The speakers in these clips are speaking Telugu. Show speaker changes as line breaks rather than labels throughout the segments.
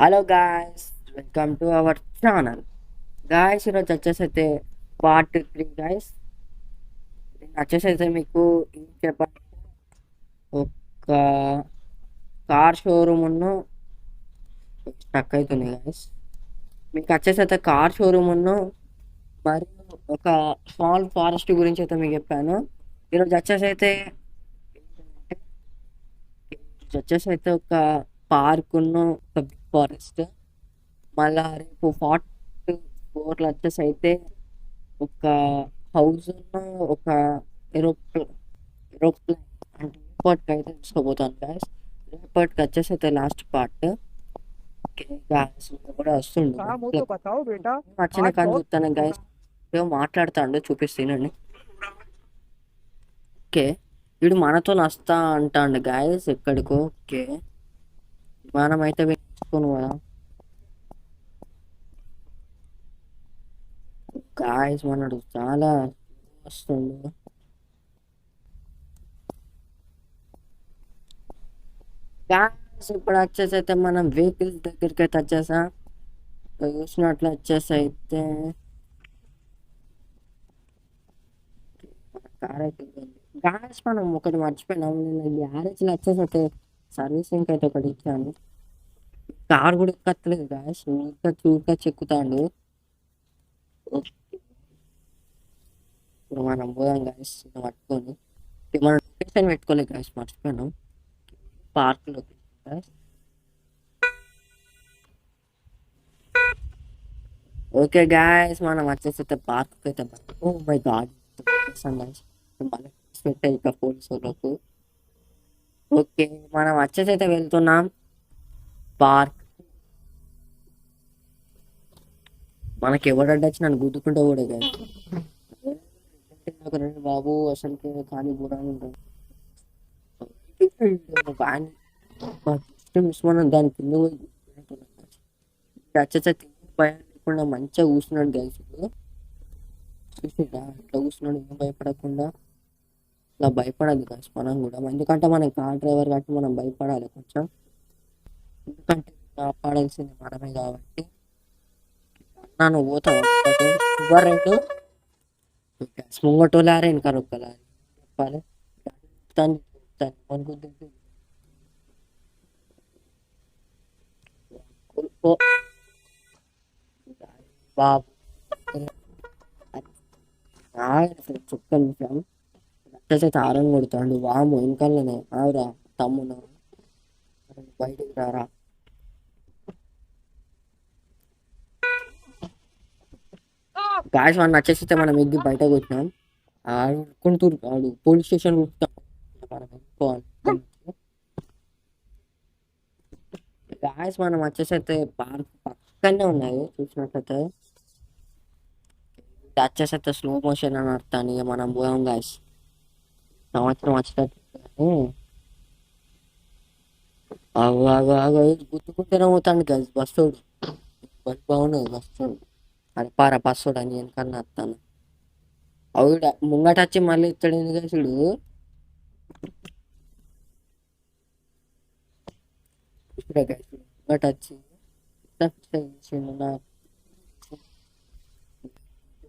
Hello guys welcome to our channel guys ఈరోజు వచ్చేసి అయితే పార్ట్ త్రీ గాయస్ వచ్చేసి అయితే మీకు ఏం చెప్పాలంటే ఒక కార్ షోరూమ్ స్టక్ అవుతుంది గాయస్ మీకు వచ్చేసి అయితే కార్ షోరూమ్ మరియు ఒక స్మాల్ ఫారెస్ట్ గురించి అయితే మీకు చెప్పాను. ఈరోజు వచ్చేసి అయితే వచ్చేసి అయితే ఒక పార్క్ ఉన్న ఒక ఫారెస్ట్ మళ్ళా రేపు ఫార్టీ ఫోర్ వచ్చేసి అయితే ఒక హౌస్ ఉన్న ఒక ఏరోప్లేన్ ఏరోప్లేన్ అంటే ఎయిర్పోర్ట్కి అయితే తీసుకోబోతాను గ్యాస్ ఎయిర్పోర్ట్కి వచ్చేసి అయితే లాస్ట్ పార్ట్ గ్యాస్ కూడా వస్తుండే. వచ్చిన కానీ చెప్తాను గ్యాస్ ఏమో మాట్లాడుతాడు చూపిస్తానండి ఓకే వీడు మనతో వస్తా అంటాండు గాయస్ ఎక్కడికో. ఓకే విమానం అయితే వేసుకోను కదా గాయస్ మనడు చాలా వస్తుండు గాయస్ ఇప్పుడు వచ్చేసి అయితే మనం వెహికల్స్ దగ్గరికి అయితే వచ్చేసా. చూసినట్లు వచ్చేసి అయితే కార్ అయితే గ్యాస్ మనం ఒకటి మర్చిపోయినాం. నేను గ్యారేజ్లో వచ్చేసి అయితే సర్వీసింగ్ అయితే ఒకటి ఇచ్చాను. కార్ కూడా ఎక్కట్లేదు గ్యాస్ ఇంకా చూడగా చెక్కుతాడు. ఇప్పుడు మనం పోదాం గ్యాస్ పట్టుకొని. మనం లొకేషన్ పెట్టుకోలేదు guys మర్చిపోయినాం. Park location guys. Okay guys మనం వచ్చేసి అయితే పార్క్ అయితే ఓ మై గాడ్. పెట్టాయి ఇక పోలీసులకు ఓకే మనం వచ్చేసి అయితే వెళ్తున్నాం. పార్క్ మనకి ఎవడంటే వచ్చి నన్ను గుద్దుకుంటూ కూడా రండి బాబు అసలు కానీ ఇష్టం దాని కింద పోయి భయం లేకుండా మంచిగా కూర్చున్నాడు గైస్ చూసిరా ఇట్లా కూర్చున్నాడు ఏం భయపడకుండా. ఇలా భయపడదు గైస్ మనం కూడా. ఎందుకంటే మనం కార్ డ్రైవర్ కాబట్టి మనం భయపడాలి కొంచెం. ఎందుకంటే కాపాడాల్సింది మనమే కాబట్టి. నన్ను పోతావు? ఎవరు రెండు? ముంగటోలారే వెనక నొక్కలారి చెప్పాలి. తను తను బాబు. చుక్క నిమిషం. వచ్చేసి తారం కొడతాడు. వాము వెనకాలనే. ఆవిరా తమ్మును బయటికి రారా. గాయస్ వన్ వచ్చేసి మనం ఎగ్గి బయటకు వచ్చినాం. ఆడుకుంటూ ఆడు పోలీస్ స్టేషన్ మనం గాయస్ మనం వచ్చేసి అయితే పార్క్ పక్కనే ఉన్నాయి చూసినట్లయితే. వచ్చేసి అయితే స్లో మోషన్ అని అర్థాన్ని ఇక మనం పోయాం గాయస్ సంవత్సరం వచ్చేటట్టు. అవు అవు అవు గుర్తుకుంటేనే పోతాను గాయస్ బస్సు బస్ బాగున్నాయి బస్సు అరే పారా అని వెనకన్నా వస్తాను ఆవిడ ముంగట వచ్చి మళ్ళీ ఇస్తాడు ఎందుకు చూడు ఇప్పుడే ముంగట వచ్చి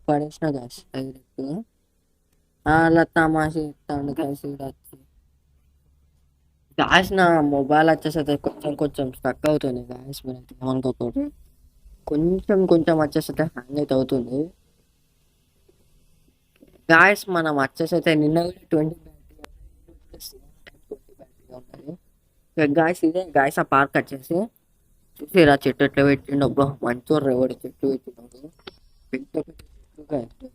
పడేసిన గాస్ డైరెక్ట్. అలా తమాష ఇస్తాడు గాస్ వచ్చి. గాస్ నా మొబైల్ వచ్చేసరికి కొంచెం కొంచెం స్టక్ అవుతుంది గాస్ మీరు అయితే కొంచెం కొంచెం వచ్చేసి అయితే హ్యాంగ్ అయితే అవుతుంది గాయస్ మనం వచ్చేసి అయితే నిన్న ట్వంటీ బ్యాటరీ గాయస్ ఇదే గాయస్ ఆ పార్క్ వచ్చేసి చూసిరా చెట్టు ఎట్లా పెట్టిండు. అబ్బా మంచి ఎవడు చెట్టు పెట్టినాడు పెద్ద పెద్ద చెట్లు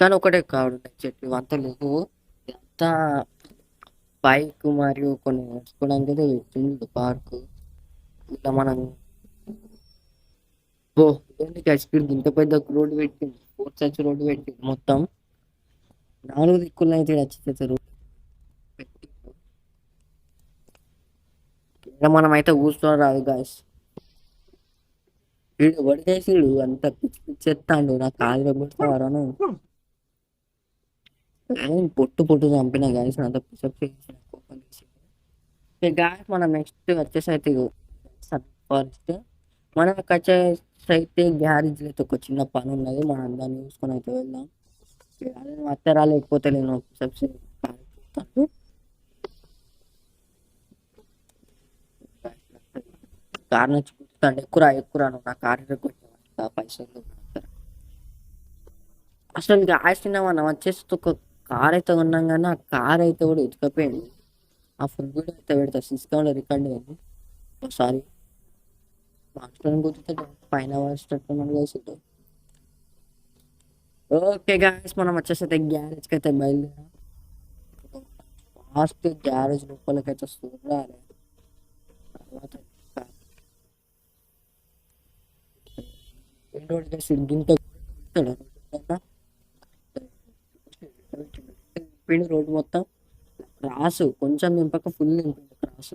కానీ ఒకటే కాడు చెట్లు అంత లేవు. ఎంత బైక్ మరియు కొన్ని నడుచుకోవడానికి అయితే పెట్టిండు పార్క్. ఇట్లా మనం ఓ ఏంటి వీడు ఇంత పెద్ద రోడ్డు పెట్టింది ఫోర్ సైజ్ రోడ్డు పెట్టింది మొత్తం నాలుగు దిక్కులు అయితే వచ్చేసి రోడ్డు ఇలా మనం అయితే కూర్చొని రాదు గాయస్ వీడు పడిచేసిడు అంత పిచ్చి పిచ్చి ఎత్తాడు. నా కాలు పెడతావారను పొట్టు పొట్టు చంపిన గాయస్ అంత పిచ్చి పిచ్చి కోపం గాయస్ మనం నెక్స్ట్ వచ్చేసి అయితే ఫారెస్ట్ మనం వచ్చే అయితే గ్యారేజ్ అయితే ఒక చిన్న పని ఉన్నది మనం దాన్ని చూసుకొని అయితే వెళ్దాం. అదే అత్తరా లేకపోతే నేను సబ్సిడీ కార్ నుంచి కూర్చుంటే ఎక్కువ ఎక్కువ రాను నా కార్ కొట్టే పైసలు అసలు గ్యాస్ మనం వచ్చేసి ఒక కార్ అయితే ఉన్నాం కానీ ఆ కార్ అయితే కూడా ఎత్తుకపోయింది. ఆ ఫుల్ వీడియో అయితే పెడతా సిస్టంలో రికార్డ్ అయింది. ఒకసారి మాస్టర్ని కూర్చుంటే పైన వచ్చేటట్టున్నాడు వేసిండు ఓకే గాయస్ మనం వచ్చేసైతే గ్యారేజ్కి అయితే బయలుదేరాం. ఫాస్ట్ గ్యారేజ్ లోపలికి అయితే చూడాలి తర్వాత ఏంటో చేసి ఇంత నింపిండు రోడ్డు మొత్తం రాసు. కొంచెం నింపక ఫుల్ నింపిండు. క్రాసు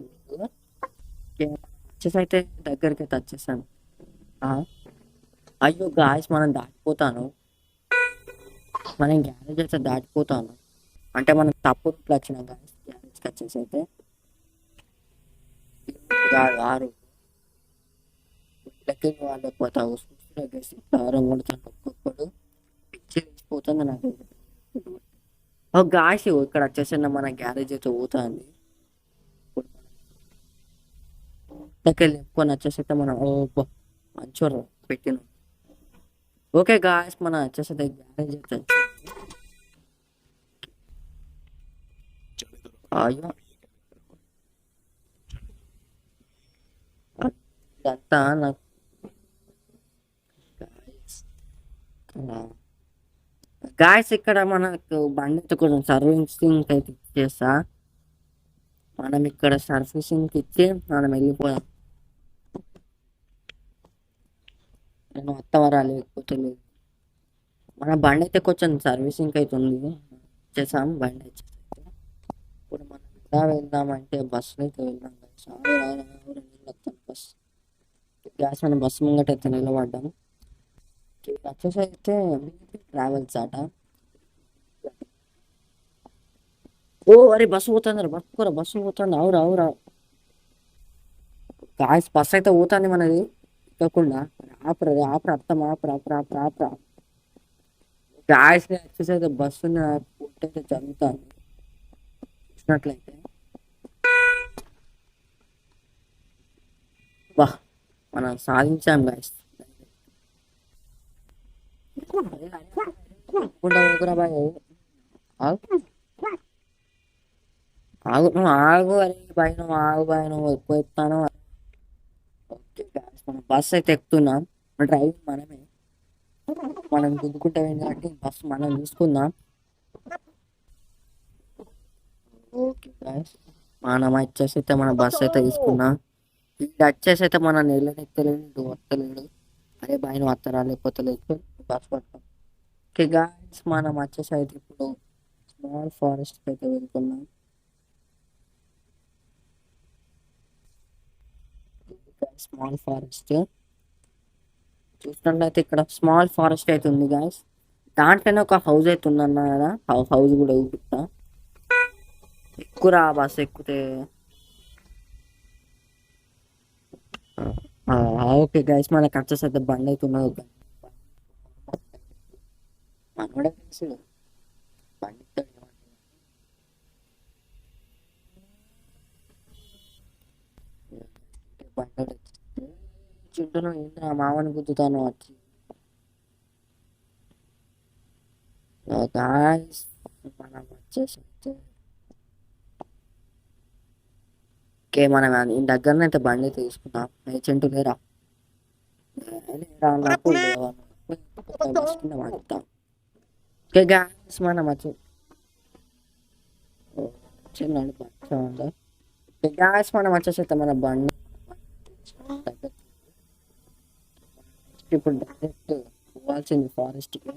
వచ్చేసి అయితే దగ్గరికి అయితే వచ్చేసాను ఆ, అయ్యో గాయస్ మనం దాటిపోతాను. మనం గ్యారేజ్ అయితే దాటిపోతాను. అంటే మనం తప్పు రూట్లో వచ్చిన గాయస్ గ్యారేజ్కి వచ్చేసి అయితే కాదు, ఆరు. ఇళ్ళకి వాళ్ళు పోతావు దారం కొడుతాను ఒక్కొక్కడు. పిచ్చి నాకు. ఓ గాయస్ ఇక్కడ వచ్చేసిన మన గ్యారేజ్ అయితే పోతుంది. దగ్గర లేపుకొని వచ్చేసి మనం ఓ మంచోరు పెట్టిన ఓకే గాయస్ మన వచ్చేసైతే గ్యారేజ్ అయితే అయ్యో అంతా నాకు గాయస్ ఇక్కడ మనకు బండి అయితే కొంచెం సర్వీసింగ్ అయితే ఇచ్చేస్తా మనం ఇక్కడ సర్వీసింగ్కి ఇచ్చి మనం వెళ్ళిపోయాం నేను వస్తావరా లేకపోతే లేదు మన బండి అయితే కొంచెం సర్వీసింగ్ అయితే ఉంది ఇచ్చేసాం బండి వచ్చేసైతే ఇప్పుడు మనం ఎలా వెళ్దామంటే బస్సులో అయితే వెళ్దాం guys. బస్ గ్యాస్ మన బస్సు ముంగట అయితే నిలబడ్డాం వచ్చేసి అయితే బీపీ ట్రావెల్స్ అట ఓ అరే బస్సు పోతుంది బస్సు బస్సు పోతుంది. అవురా అవురా గాయస్ బస్సు అయితే పోతుంది మనది. ఎక్కకుండా ఆపరా ఆపరు అర్థం ఆపరు ఆపరు ఆపరు ఆపరు గాయస్ వచ్చేసి అయితే బస్సు అయితే జరుగుతుంది చూసినట్లయితే. బా మనం సాధించాం గాయస్ బాయ్. ఆగు. ఆగు ఆగు అరే బాయ్ నువ్వు ఆగు బాయ్ నువ్వు ఎక్కువ ఎత్తాను మనం బస్ అయితే ఎక్కుతున్నాం. డ్రైవింగ్ మనమే. మనం గుద్దుకుంటాం కాబట్టి బస్ మనం గాయస్ మనం వచ్చేసి అయితే మన బస్ అయితే తీసుకున్నాం ఇది వచ్చేసి అయితే మన నెల్లనెత్తలేడు ఇటు వస్తలేడు. అరే బాయ్ నువ్వు వస్తారా? లేకపోతే లేదు. బస్ పడతాం ఓకే గాయస్ మనం వచ్చేసి అయితే ఇప్పుడు స్మాల్ ఫారెస్ట్ అయితే వెళ్తున్నాం. Small forest. చూసినట్లయితే ఇక్కడ స్మాల్ ఫారెస్ట్ అయితే ఉంది గాయస్ దాంట్లోనే ఒక హౌస్ అయితే ఉందన్న కదా. హౌస్ కూడా చూపిస్తా. ఎక్కురా బస్ ఎక్కితే. ఓకే గైస్ మనకు వచ్చేసి అయితే బండి అయితే ఉన్నది. తెలుసు బండి బండలు ఏమంటాడు. చుట్టూ మామని గుద్దుతాను వచ్చి. గాయస్ మనం వచ్చేసి అయితే ఓకే మనం ఈ దగ్గరనే అయితే బండి తీసుకున్నాం ఏజెంట్ లేరా? లేరా? నాకు ఓకే గాయస్ మనం వచ్చి. చిన్న గాయస్ మనం వచ్చేసి అయితే మన బండి ఇప్పుడు డైరెక్ట్ పోవాల్సింది ఫారెస్ట్కి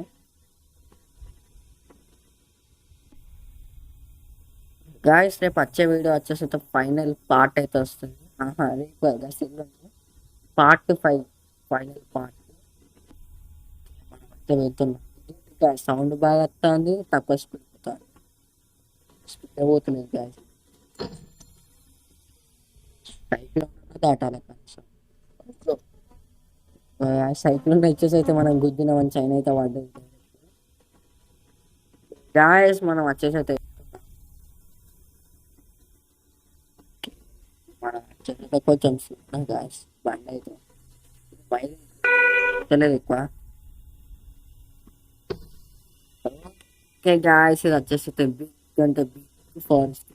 గాయస్ రేపు వచ్చే వీడియో వచ్చేసి ఫైనల్ పార్ట్ అయితే వస్తుంది. ఆహా రేపు కదా పార్ట్ ఫైవ్ ఫైనల్ పార్ట్ అయితే వెళ్తున్నాం. సౌండ్ బాగా వస్తుంది తక్కువ స్పీడ్ పోతుంది. స్పీడ్ పోతున్నాయి గాయస్ సైకిల్ దాటాలి కనీసం. సైక్లోన్ వచ్చేసి అయితే మనం గుద్దిన మన చైన్ అయితే పడ్డది గాయస్ మనం వచ్చేసి అయితే మన చెన్నై కొంచెం గాయస్ బండి అయితే. బయలు తెలియదు ఎక్కువ. ఓకే గాయస్ ఇది వచ్చేసి అయితే బిగ్ అంటే బిగ్ ఫారెస్ట్.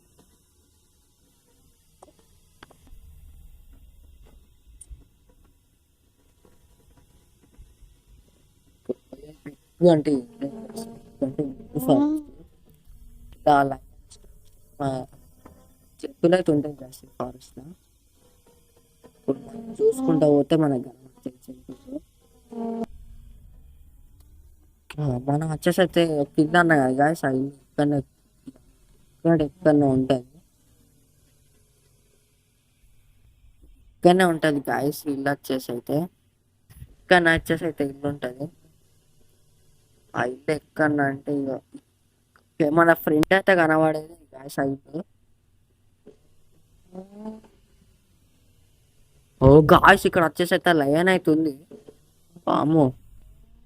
ఇలా లైన్స్ చెట్టులు ఇప్పుడు మనం చూసుకుంటా పోతే మనకు మనం వచ్చేసి అయితే కింద అన్న కదా గాయస్ అవి ఇక్కడ ఇక్కడ ఎక్కడనే ఉంటుంది. ఇక్కడనే ఉంటుంది గాయస్ ఇల్లు వచ్చేసి అయితే ఇక్కడ వచ్చేసి అయితే ఇల్లు ఉంటుంది. అయితే ఎక్కడ అంటే ఇక మన ఫ్రెండ్ అయితే కనబడేది గ్యాస్ ఆ ఓ గాయస్ ఇక్కడ వచ్చేసి అయితే లయన్ అవుతుంది పాము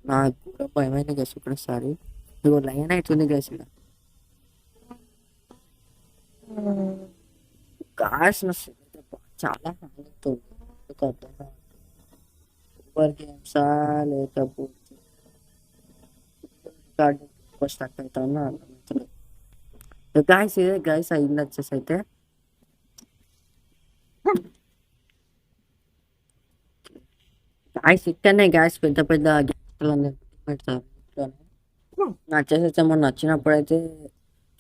నాకు కూడా భయమైన గస్ ఇక్కడసారి ఇగో లయన్ అవుతుంది గ్యాస్ ఇక్కడ. గాయస్ నా శరీరం చాలా అవుతుంది. సూపర్ గేమ్సా లేకపోతే స్టక్ అవుతాను అర్థమవుతలేదు గాయస్ ఇదే గాయస్ అయింది వచ్చేసి అయితే గాయస్ ఇక్కడనే గ్యాస్ పెద్ద పెద్ద గ్యాస్లు పెడతారు ఇంట్లోనే. నా వచ్చేసి మొన్న వచ్చినప్పుడు అయితే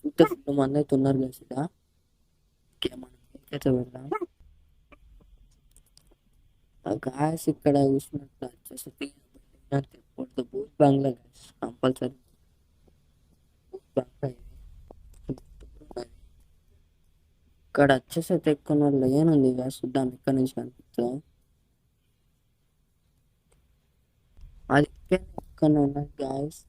చూస్తే ఫుల్ మంది అయితే ఉన్నారు గ్యాస్ ఇక ఓకే, మనం అయితే వెళ్దాం ఆ గ్యాస్ ఇక్కడ చూసినట్టు వచ్చేసి తెప్పకూడదు బూత్ బంగ్లా గ్యాస్ కంపల్సరీ బూత్ బంగ్లా ఇది. ఉన్నది. ఇక్కడ వచ్చేసి అయితే ఎక్కువ లేనుంది ఇక? చూద్దాం ఇక్కడ నుంచి కనిపిస్తుంది. అది ఇక్కడ ఉన్నది గాయస్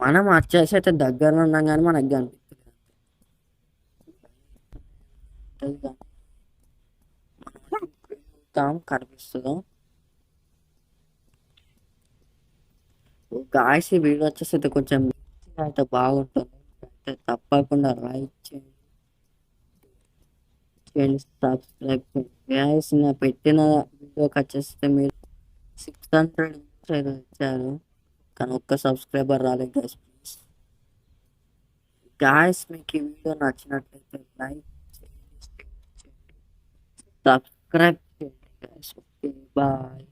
మనం వచ్చేసి అయితే దగ్గరలో ఉన్నాం కానీ మనకు కనిపిస్తుంది కనిపిస్తుందో. గాయస్ ఈ వీడియో వచ్చేసి అయితే కొంచెం అయితే బాగుంటుంది. అయితే తప్పకుండా లైక్ చేయండి. సబ్స్క్రైబ్ చేయండి. గాయస్ నా పెట్టిన వీడియోకి వచ్చేస్తే మీరు సిక్స్ హండ్రెడ్ అయితే వచ్చారు. కానీ ఒక్క సబ్స్క్రైబర్ రాలేదు గైస్ ప్లీజ్ గాయస్ మీకు ఈ వీడియో నచ్చినట్లయితే లైక్ చేయండి సబ్స్క్రైబ్ చేయండి. Guys okay bye